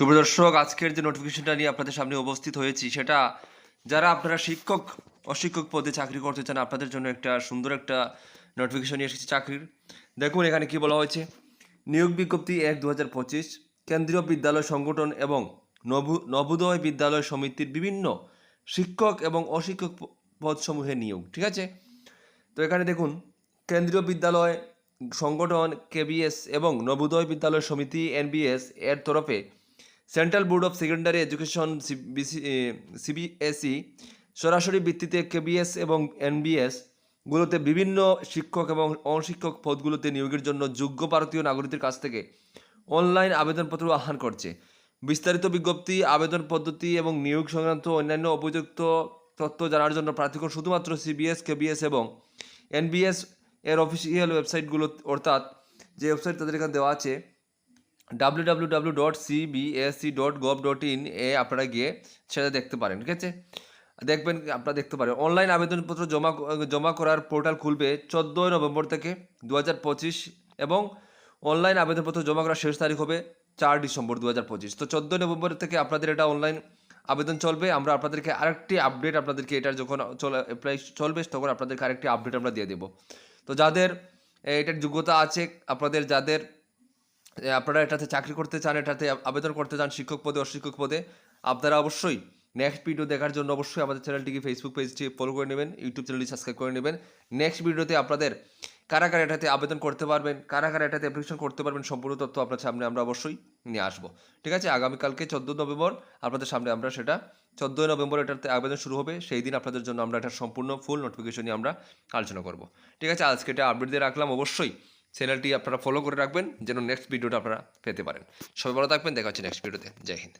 সুপ্রদর্শক আজকের যে নোটিফিকেশনটা নিয়ে আপনাদের সামনে উপস্থিত হয়েছি, সেটা যারা আপনারা শিক্ষক, অশিক্ষক পদে চাকরি করতে চান, আপনাদের জন্য একটা সুন্দর একটা নোটিফিকেশন নিয়ে এসেছে চাকরির। দেখুন, এখানে কি বলা হয়েছে? নিয়োগ বিজ্ঞপ্তি এক দু পঁচিশ, কেন্দ্রীয় বিদ্যালয় সংগঠন এবং নবু, নবোদয় বিদ্যালয় সমিতির বিভিন্ন শিক্ষক এবং অশিক্ষক পদসমূহে নিয়োগ, ঠিক আছে? তো এখানে দেখুন, কেন্দ্রীয় বিদ্যালয় সংগঠন, কেবিএস এবং নবোদয় বিদ্যালয় সমিতি, এনবিএস, এর তরফে central board of secondary education CBSE সরাসরি ভিত্তিতে কেবিএস এবং এনবিএস গুলোতে বিভিন্ন শিক্ষক এবং অশিক্ষক পদগুলোতে নিয়োগের জন্য যোগ্য ভারতীয় নাগরিকদের কাছ থেকে অনলাইন আবেদনপত্র আহ্বান করছে। বিস্তারিত বিজ্ঞপ্তি, আবেদন পদ্ধতি এবং নিয়োগ সংক্রান্ত অন্যান্য উপযুক্ত তথ্য জানার জন্য প্রার্থীগণ শুধুমাত্র সিবিএস কেবিএস এবং এনবিএস এর অফিসিয়াল ওয়েবসাইটগুলো অর্থাৎ যে ওয়েবসাইট তাদের এখানে দেওয়া আছে W W W dot CBSE dot gov dot in এ আপনারা গিয়ে সেটা দেখতে পারেন, ঠিক আছে? দেখবেন, আপনারা দেখতে পারেন। অনলাইন আবেদনপত্র জমা জমা করার পোর্টাল খুলবে চোদ্দোই নভেম্বর থেকে দু হাজার পঁচিশ এবং অনলাইন আবেদনপত্র জমা করার শেষ তারিখ হবে চার ডিসেম্বর দু হাজার পঁচিশ। তো চোদ্দোই নভেম্বর থেকে আপনাদের এটা অনলাইন আবেদন চলবে। আমরা আপনাদেরকে আরেকটি আপডেট আপনাদেরকে এটার যখন অ্যাপ্লাই চলবে, তখন আপনাদেরকে আরেকটি আপডেট আমরা দিয়ে দেবো। তো যাদের এটার যোগ্যতা আছে, আপনাদের যাদের আপনারা এটাতে চাকরি করতে চান, এটাতে আবেদন করতে চান শিক্ষক পদে, অশিক্ষক পদে, আপনারা অবশ্যই নেক্সট ভিডিও দেখার জন্য অবশ্যই আমাদের চ্যানেলটিকে ফেসবুক পেজটি ফলো করে নেবেন ইউটিউব চ্যানেলটি সাবস্ক্রাইব করে নেবেন। নেক্সট ভিডিওতে আপনাদের কারা কারা এটাতে আবেদন করতে পারবেন, কারা কারা এটাতে অ্যাপ্লিকেশন করতে পারবেন, সম্পূর্ণ তথ্য আপনার সামনে আমরা অবশ্যই নিয়ে আসব। ঠিক আছে? আগামীকালকে চোদ্দ নভেম্বর আপনাদের সামনে আমরা সেটা, চোদ্দোই নভেম্বর এটাতে আবেদন শুরু হবে, সেই দিন আপনাদের জন্য আমরা এটা সম্পূর্ণ ফুল নোটিফিকেশন নিয়ে আমরা আলোচনা করব। ঠিক আছে? আজকে এটা আপডেট দিয়ে রাখলাম। অবশ্যই চ্যানেলটি আপনারা ফলো করে রাখবেন, যেন নেক্সট ভিডিওটা আপনারা পেতে পারেন। সবাই ভালো থাকবেন, দেখা হচ্ছে নেক্সট ভিডিওতে জয় হিন্দ।